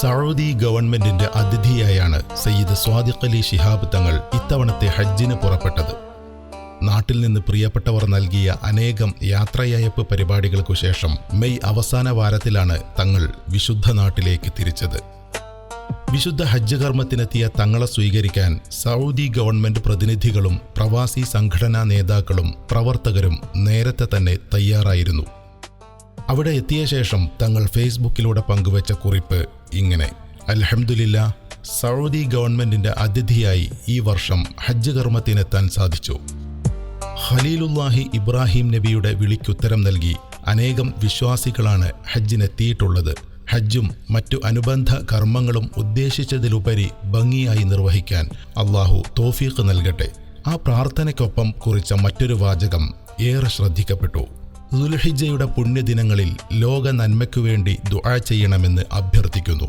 Saudi ഗവൺമെന്റിന്റെ അതിഥിയായാണ് സയ്യിദ് സ്വാദിഖ് അലി ശിഹാബ് തങ്ങൾ ഇത്തവണത്തെ ഹജ്ജിന് പുറപ്പെട്ടത്. നാട്ടിൽ നിന്ന് പ്രിയപ്പെട്ടവർ നൽകിയ അനേകം യാത്രയയപ്പ് പരിപാടികൾക്കു ശേഷം മെയ് അവസാന വാരത്തിലാണ് തങ്ങൾ വിശുദ്ധ നാട്ടിലേക്ക് തിരിച്ചത്. വിശുദ്ധ ഹജ്ജ് കർമ്മത്തിനെത്തിയ തങ്ങളെ സ്വീകരിക്കാൻ സൗദി ഗവൺമെന്റ് പ്രതിനിധികളും പ്രവാസി സംഘടനാ നേതാക്കളും പ്രവർത്തകരും നേരത്തെ തന്നെ തയ്യാറായിരുന്നു. അവിടെ എത്തിയ ശേഷം തങ്ങൾ ഫേസ്ബുക്കിലൂടെ പങ്കുവച്ച കുറിപ്പ് ഇങ്ങനെ. അൽഹംദുലില്ല സൗദി ഗവൺമെന്റിന്റെ അതിഥിയായി ഈ വർഷം ഹജ്ജ് കർമ്മത്തിനെത്താൻ സാധിച്ചു. ഖലീലുല്ലാഹി ഇബ്രാഹിം നബിയുടെ വിളിക്കുത്തരം നൽകി അനേകം വിശ്വാസികളാണ് ഹജ്ജിനെത്തിയിട്ടുള്ളത്. ഹജ്ജും മറ്റു അനുബന്ധ കർമ്മങ്ങളും ഉദ്ദേശിച്ചതിലുപരി ഭംഗിയായി നിർവഹിക്കാൻ അള്ളാഹു തോഫീഖ് നൽകട്ടെ. ആ പ്രാർത്ഥനയ്ക്കൊപ്പം കുറിച്ച മറ്റൊരു വാചകം ഏറെ ശ്രദ്ധിക്കപ്പെട്ടു. ദുൽഹിജയുടെ പുണ്യദിനങ്ങളിൽ ലോക നന്മയ്ക്കു വേണ്ടി ദുആ ചെയ്യണമെന്ന് അഭ്യർത്ഥിക്കുന്നു.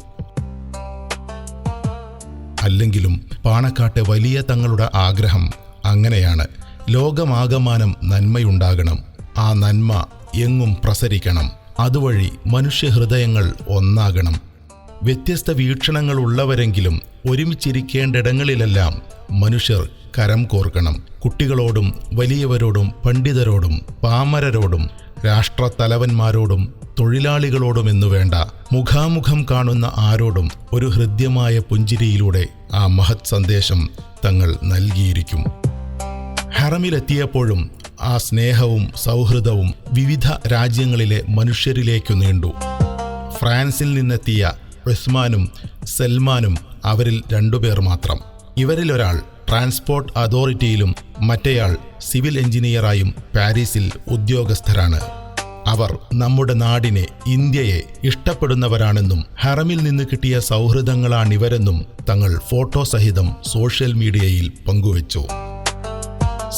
അല്ലെങ്കിലും പാണക്കാട്ടെ വലിയ തങ്ങളുടെ ആഗ്രഹം അങ്ങനെയാണ്. ലോകമാകമാനം നന്മയുണ്ടാകണം. ആ നന്മ എങ്ങും പ്രസരിക്കണം. അതുവഴി മനുഷ്യഹൃദയങ്ങൾ ഒന്നാകണം. വ്യത്യസ്ത വീക്ഷണങ്ങളുള്ളവരെങ്കിലും ഒരുമിച്ചിരിക്കേണ്ടിടങ്ങളിലെല്ലാം മനുഷ്യർ കരം കോർക്കണം. കുട്ടികളോടും വലിയവരോടും പണ്ഡിതരോടും പാമരരോടും രാഷ്ട്രത്തലവന്മാരോടും തൊഴിലാളികളോടും എന്നു വേണ്ട മുഖാമുഖം കാണുന്ന ആരോടും ഒരു ഹൃദ്യമായ പുഞ്ചിരിയിലൂടെ ആ മഹത് സന്ദേശം തങ്ങൾ നൽകിയിരിക്കും. ഹറമിലെത്തിയപ്പോഴും ആ സ്നേഹവും സൗഹൃദവും വിവിധ രാജ്യങ്ങളിലെ മനുഷ്യരിലേക്കു നീണ്ടു. ഫ്രാൻസിൽ നിന്നെത്തിയ ഉസ്മാനും സൽമാനും അവരിൽ രണ്ടുപേർ മാത്രം. ഇവരിലൊരാൾ ട്രാൻസ്പോർട്ട് അതോറിറ്റിയിലും മറ്റേയാൾ സിവിൽ എഞ്ചിനീയറായും പാരീസിൽ ഉദ്യോഗസ്ഥരാണ്. അവർ നമ്മുടെ നാടിനെ ഇന്ത്യയെ ഇഷ്ടപ്പെടുന്നവരാണെന്നും ഹറമിൽ നിന്ന് കിട്ടിയ സൗഹൃദങ്ങളാണിവരെന്നും തങ്ങൾ ഫോട്ടോ സഹിതം സോഷ്യൽ മീഡിയയിൽ പങ്കുവച്ചു.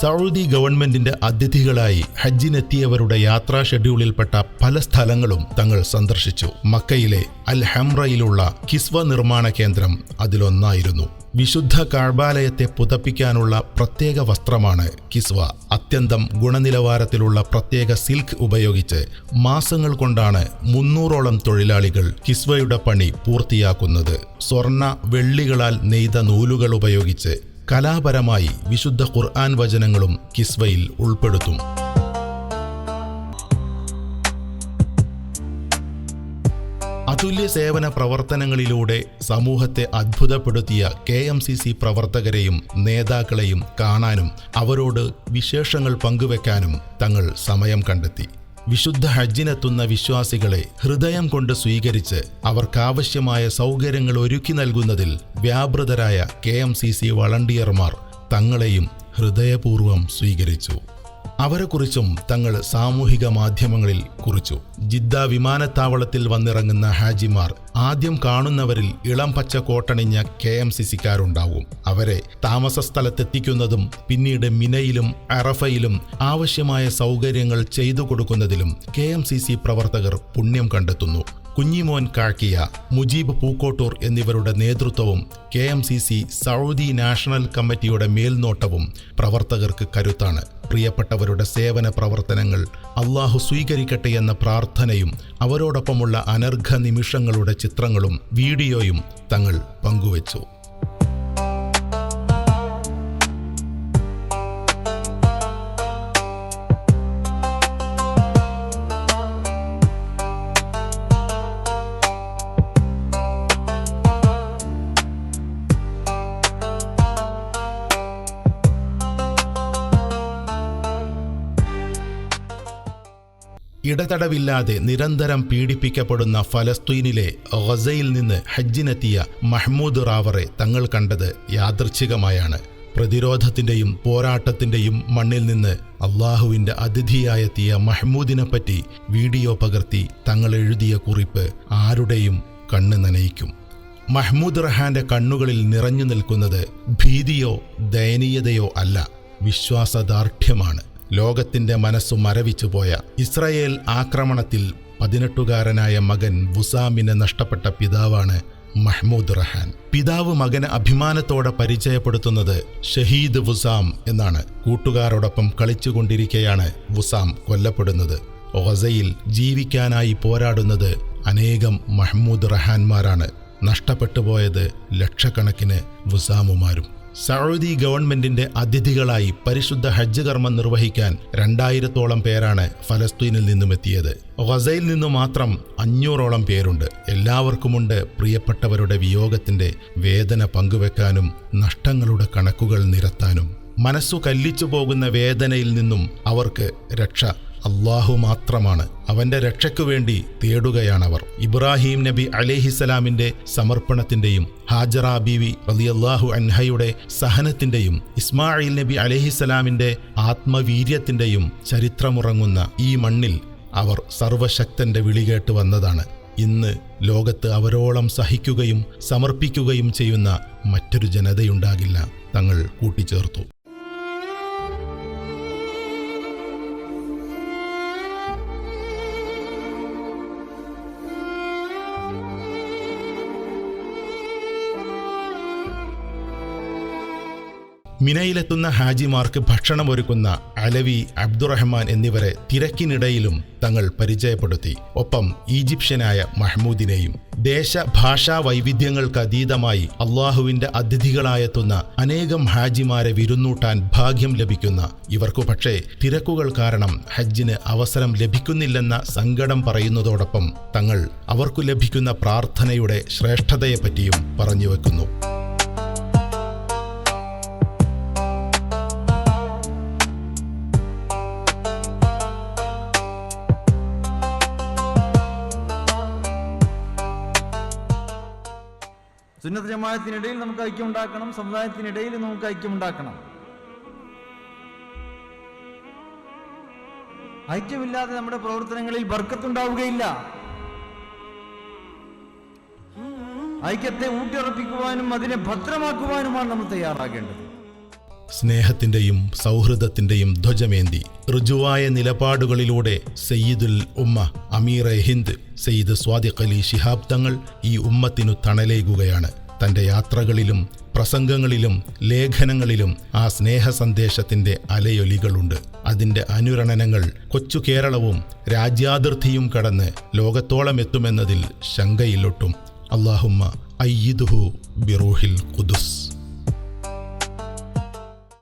സൗദി ഗവൺമെന്റിന്റെ അതിഥികളായി ഹജ്ജിനെത്തിയവരുടെ യാത്രാ ഷെഡ്യൂളിൽപ്പെട്ട പല സ്ഥലങ്ങളും തങ്ങൾ സന്ദർശിച്ചു. മക്കയിലെ അൽ ഹംറയിലുള്ള കിസ്വ നിർമ്മാണ കേന്ദ്രം അതിലൊന്നായിരുന്നു. വിശുദ്ധ കാഴ്ബാലയത്തെ പുതപ്പിക്കാനുള്ള പ്രത്യേക വസ്ത്രമാണ് കിസ്വ. അത്യന്തം ഗുണനിലവാരത്തിലുള്ള പ്രത്യേക സിൽക്ക് ഉപയോഗിച്ച് മാസങ്ങൾ കൊണ്ടാണ് മുന്നൂറോളം തൊഴിലാളികൾ കിസ്വയുടെ പണി പൂർത്തിയാക്കുന്നത്. സ്വർണ വെള്ളികളാൽ നെയ്ത നൂലുകൾ ഉപയോഗിച്ച് കലാപരമായി വിശുദ്ധ ഖുർആൻ വചനങ്ങളും കിസ്വയിൽ ഉൾപ്പെടുത്തും. അതുല്യ സേവന പ്രവർത്തനങ്ങളിലൂടെ സമൂഹത്തെ അത്ഭുതപ്പെടുത്തിയ കെ എം സി സി പ്രവർത്തകരെയും നേതാക്കളെയും കാണാനും അവരോട് വിശേഷങ്ങൾ പങ്കുവെക്കാനും തങ്ങൾ സമയം കണ്ടെത്തി. വിശുദ്ധ ഹജ്ജിനെത്തുന്ന വിശ്വാസികളെ ഹൃദയം കൊണ്ട് സ്വീകരിച്ച് അവർക്കാവശ്യമായ സൗകര്യങ്ങൾ ഒരുക്കി നൽകുന്നതിൽ വ്യാപൃതരായ കെ എം സി സി വളണ്ടിയർമാർ തങ്ങളെയും ഹൃദയപൂർവം സ്വീകരിച്ചു. അവരെക്കുറിച്ചും തങ്ങൾ സാമൂഹിക മാധ്യമങ്ങളിൽ കുറിച്ചു. ജിദ്ദ വിമാനത്താവളത്തിൽ വന്നിറങ്ങുന്ന ഹാജിമാർ ആദ്യം കാണുന്നവരിൽ ഇളം പച്ച കോട്ടണിഞ്ഞ കെ എം സി സിക്കാരുണ്ടാവും. അവരെ താമസ സ്ഥലത്തെത്തിക്കുന്നതും പിന്നീട് മിനയിലും അറഫയിലും ആവശ്യമായ സൗകര്യങ്ങൾ ചെയ്തു കൊടുക്കുന്നതിലും കെ എം സി സി പ്രവർത്തകർ പുണ്യം കണ്ടെത്തുന്നു. കുഞ്ഞിമോൻ കാക്കിയ മുജീബ് പൂക്കോട്ടൂർ എന്നിവരുടെ നേതൃത്വവും K M C C Saudi national കമ്മിറ്റിയുടെ മേൽനോട്ടവും പ്രവർത്തകർക്ക് കരുത്താണ്. പ്രിയപ്പെട്ടവരുടെ സേവന പ്രവർത്തനങ്ങൾ അള്ളാഹു സ്വീകരിക്കട്ടെ എന്ന പ്രാർത്ഥനയും അവരോടൊപ്പമുള്ള അനർഘ നിമിഷങ്ങളുടെ ചിത്രങ്ങളും വീഡിയോയും തങ്ങൾ പങ്കുവച്ചു. ഇടതടവില്ലാതെ നിരന്തരം പീഡിപ്പിക്കപ്പെടുന്ന ഫലസ്തീനിലെ ഗസയിൽ നിന്ന് ഹജ്ജിനെത്തിയ മഹ്മൂദ് റാവറെ തങ്ങൾ കണ്ടത് യാദൃച്ഛികമായാണ്. പ്രതിരോധത്തിന്റെയും പോരാട്ടത്തിന്റെയും മണ്ണിൽ നിന്ന് അള്ളാഹുവിന്റെ അതിഥിയായെത്തിയ മഹ്മൂദിനെപ്പറ്റി വീഡിയോ പകർത്തി തങ്ങൾ എഴുതിയ കുറിപ്പ് ആരുടെയും കണ്ണ് നനയിക്കും. മഹ്മൂദ് റഹാന്റെ കണ്ണുകളിൽ നിറഞ്ഞു നിൽക്കുന്നത് ഭീതിയോ ദയനീയതയോ അല്ല വിശ്വാസദാർഢ്യമാണ്. ലോകത്തിന്റെ മനസ്സു മരവിച്ചുപോയ ഇസ്രയേൽ ആക്രമണത്തിൽ പതിനെട്ടുകാരനായ മകൻ വുസാമിനെ നഷ്ടപ്പെട്ട പിതാവാണ് മഹ്മൂദ് റഹാൻ. പിതാവ് മകന് അഭിമാനത്തോടെ പരിചയപ്പെടുത്തുന്നത് ഷഹീദ് വുസാം എന്നാണ്. കൂട്ടുകാരോടൊപ്പം കളിച്ചുകൊണ്ടിരിക്കെയാണ് വുസാം കൊല്ലപ്പെടുന്നത്. ഒസയിൽ ജീവിക്കാനായി പോരാടുന്നത് അനേകം മഹ്മൂദ് റഹാൻമാരാണ്. നഷ്ടപ്പെട്ടുപോയത് ലക്ഷക്കണക്കിന് വുസാമുമാരും. സൗദി ഗവൺമെന്റിന്റെ അതിഥികളായി പരിശുദ്ധ ഹജ്ജ് കർമ്മം നിർവഹിക്കാൻ രണ്ടായിരത്തോളം പേരാണ് ഫലസ്തീനിൽ നിന്നും എത്തിയത്. ഗസയിൽ നിന്നു മാത്രം അഞ്ഞൂറോളം പേരുണ്ട്. എല്ലാവർക്കുമുണ്ട് പ്രിയപ്പെട്ടവരുടെ വിയോഗത്തിന്റെ വേദന പങ്കുവെക്കാനും നഷ്ടങ്ങളുടെ കണക്കുകൾ നിരത്താനും. മനസ്സു കല്ലിച്ചു പോകുന്ന വേദനയിൽ നിന്നും അവർക്ക് രക്ഷ അള്ളാഹു മാത്രമാണ്. അവന്റെ രക്ഷയ്ക്കു വേണ്ടി തേടുകയാണവർ. ഇബ്രാഹിം നബി അലേഹിസലാമിന്റെ സമർപ്പണത്തിന്റെയും ഹാജറ ബീവി റളിയല്ലാഹു അൻഹയുടെ സഹനത്തിന്റെയും ഇസ്മായിൽ നബി അലേഹിസലാമിന്റെ ആത്മവീര്യത്തിന്റെയും ചരിത്രമുറങ്ങുന്ന ഈ മണ്ണിൽ അവർ സർവശക്തന്റെ വിളികേട്ട് വന്നതാണ്. ഇന്ന് ലോകത്ത് അവരോളം സഹിക്കുകയും സമർപ്പിക്കുകയും ചെയ്യുന്ന മറ്റൊരു ജനതയുണ്ടാകില്ല. തങ്ങൾ കൂട്ടിച്ചേർത്തു. മിനയിലെത്തുന്ന ഹാജിമാർക്ക് ഭക്ഷണം ഒരുക്കുന്ന അലവി അബ്ദുറഹ്മാൻ എന്നിവരെ തിരക്കിനിടയിലും തങ്ങൾ പരിചയപ്പെടുത്തി. ഒപ്പം ഈജിപ്ഷ്യനായ മഹ്മൂദിനെയും ദേശ ഭാഷാ വൈവിധ്യങ്ങൾക്കതീതമായി അള്ളാഹുവിന്റെ അതിഥികളായെത്തുന്ന അനേകം ഹാജിമാരെ വിരുന്നൂട്ടാൻ ഭാഗ്യം ലഭിക്കുന്ന ഇവർക്കു പക്ഷേ തിരക്കുകൾ കാരണം ഹജ്ജിന് അവസരം ലഭിക്കുന്നില്ലെന്ന സങ്കടം പറയുന്നതോടൊപ്പം തങ്ങൾ അവർക്കു ലഭിക്കുന്ന പ്രാർത്ഥനയുടെ ശ്രേഷ്ഠതയെപ്പറ്റിയും പറഞ്ഞുവെക്കുന്നു സുന്നത്ത് ജമാഅത്തിനിടയിൽ നമുക്ക് ഐക്യം ഉണ്ടാക്കണം സമുദായത്തിനിടയിൽ നമുക്ക് ഐക്യം ഉണ്ടാക്കണം ഐക്യമില്ലാതെ നമ്മുടെ പ്രവർത്തനങ്ങളിൽ ബർക്കത്തുണ്ടാവുകയില്ല. ഐക്യത്തെ ഊട്ടിയുറപ്പിക്കുവാനും അതിനെ ഭദ്രമാക്കുവാനുമാണ് നമ്മൾ തയ്യാറാകേണ്ടത്. സ്നേഹത്തിന്റെയും സൗഹൃദത്തിന്റെയും ധ്വജമേന്തി ഋജുവായ നിലപാടുകളിലൂടെ സയ്യിദുൽ ഉമ്മ അമീറെ ഹിന്ദ് സയ്യിദ് സ്വാദിഖ് അലി ശിഹാബ് തങ്ങൾ ഈ ഉമ്മത്തിനു തണലേകുകയാണ്. തന്റെ യാത്രകളിലും പ്രസംഗങ്ങളിലും ലേഖനങ്ങളിലും ആ സ്നേഹ സന്ദേശത്തിന്റെ അലയൊലികളുണ്ട്. അതിന്റെ അനുരണനങ്ങൾ കൊച്ചു കേരളവും രാജ്യാതിർത്തിയും കടന്ന് ലോകത്തോളം എത്തുമെന്നതിൽ ശങ്കയിലൊട്ടും. അള്ളാഹുമ്മ അയ്യിദുഹു ബിറൂഹിൽ ഖുദുസ്